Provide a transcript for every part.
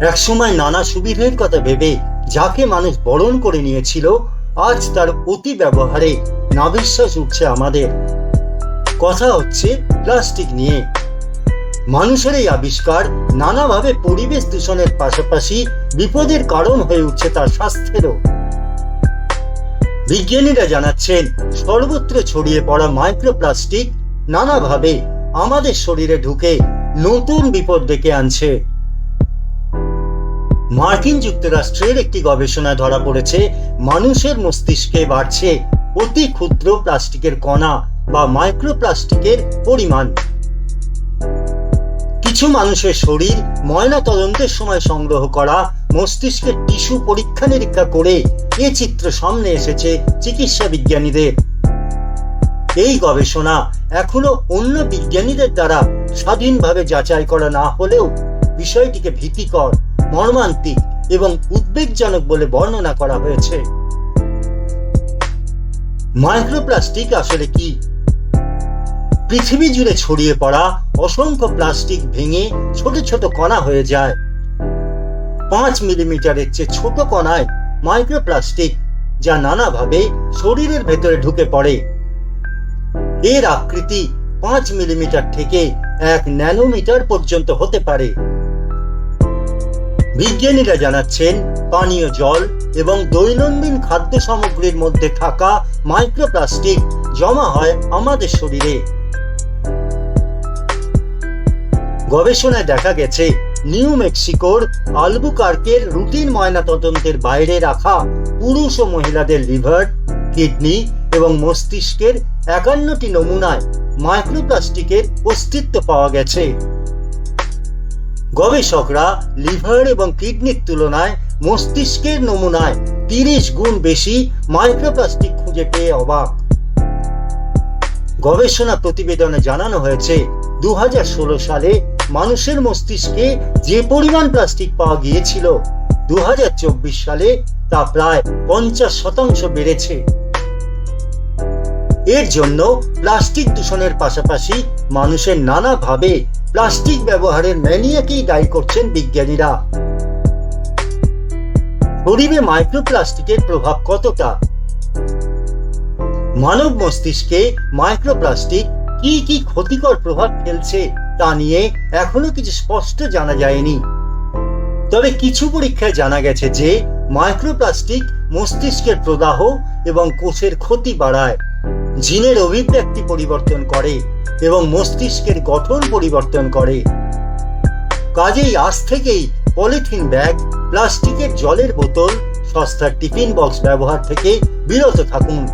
একসময় নানা সুবিধের কথা ভেবে যাকে মানুষ বরণ করে নিয়েছিল, আজ তার অতি ব্যবহারে নাবিশ্বাস উঠছে আমাদের। কথা হচ্ছে প্লাস্টিক নিয়ে। মানুষের এই আবিষ্কার নানাভাবে পরিবেশ দূষণের পাশাপাশি বিপদের কারণ হয়ে উঠছে তার স্বাস্থ্যেরও। বিজ্ঞানীরা জানাচ্ছেন, সর্বত্র ছড়িয়ে পড়া মাইক্রোপ্লাস্টিক নানাভাবে আমাদের শরীরে ঢুকে নতুন বিপদ ডেকে আনছে। মার্কিন যুক্তরাষ্ট্রের একটি গবেষণায় ধরা পড়েছে, মানুষের মস্তিষ্কে বাড়ছে অতি ক্ষুদ্র প্লাস্টিকের কণা বা মাইক্রোপ্লাস্টিকের পরিমাণ। কিছু মানুষের শরীর ময়না তদন্তের সময় সংগ্রহ করা, মস্তিষ্কের টিস্যু পরীক্ষা নিরীক্ষা করে এ চিত্র সামনে এসেছে চিকিৎসা বিজ্ঞানীদের। এই গবেষণা এখনও অন্য বিজ্ঞানীদের দ্বারা স্বাধীনভাবে যাচাই করা না হলেও বিষয়টিকে ভীতিকর মর্মান্তিক এবং উদ্বেগজনক বলে বর্ণনা করা হয়েছে। মাইক্রোপ্লাস্টিক আসলে কি? পৃথিবী জুড়ে ছড়িয়ে পড়া অসংখ্য প্লাস্টিক ভেঙে ছোট ছোট কণা হয়ে যায়। পাঁচ মিলিমিটারের চেয়ে ছোট কণায় মাইক্রোপ্লাস্টিক, যা নানাভাবে শরীরের ভেতরে ঢুকে পড়ে। এর আকৃতি পাঁচ মিলিমিটার থেকে এক ন্যানোমিটার পর্যন্ত হতে পারে। বিজ্ঞানীরা জানাচ্ছেন, পানীয় জল এবং দৈনন্দিন খাদ্য সামগ্রীর মধ্যে থাকা মাইক্রোপ্লাস্টিক জমা হয় আমাদের শরীরে। গবেষণায় দেখা গেছে, নিউ মেক্সিকোর আলবুকার্কের রুটিন ময়নাতদন্তের বাইরে রাখা পুরুষ ও মহিলাদের লিভার, কিডনি এবং মস্তিষ্কের একান্নটি নমুনায় মাইক্রোপ্লাস্টিকের অস্তিত্ব পাওয়া গেছে। গবেষকরা লিভার এবং কিডনির তুলনায় মস্তিষ্কের নমুনায় তিরিশ গুণ বেশি মাইক্রোপ্লাস্টিক খুঁজে পেয়ে অবাক। গবেষণা প্রতিবেদনে জানানো হয়েছে দু হাজার ষোলো সালে মানুষের মস্তিষ্কে যে পরিমাণ প্লাস্টিক পাওয়া গিয়েছিল দু হাজার চব্বিশ সালে তা প্রায় পঞ্চাশ শতাংশ বেড়েছে। এর জন্য প্লাস্টিক দূষণের পাশাপাশি মানুষের নানাভাবে প্লাস্টিক ব্যবহারের ম্যানিয়াকেই দায়ী করছেন বিজ্ঞানীরা। শরীরে মাইক্রোপ্লাস্টিকের প্রভাব কতটা? মানব মস্তিষ্কে মাইক্রোপ্লাস্টিক কি কি ক্ষতিকর প্রভাব ফেলছে তা নিয়ে এখনও কিছু স্পষ্ট জানা যায়নি। তবে কিছু পরীক্ষায় জানা গেছে যে মাইক্রোপ্লাস্টিক মস্তিষ্কের প্রদাহ এবং কোষের ক্ষতি বাড়ায়। জিনের অভিব্যক্তি পরিবর্তন করে এবং মস্তিষ্কের গঠন পরিবর্তন করে। কাজেই আজ থেকেই পলিথিন ব্যাগ, প্লাস্টিকের জলের বোতল, সস্তার টিফিন বক্স ব্যবহার থেকে বিরত থাকুন।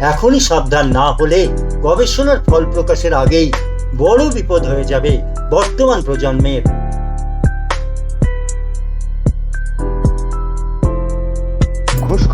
এখনই সাবধান না হলে গবেষণার ফল প্রকাশের আগেই বড় বিপদ হয়ে যাবে বর্তমান প্রজন্মের।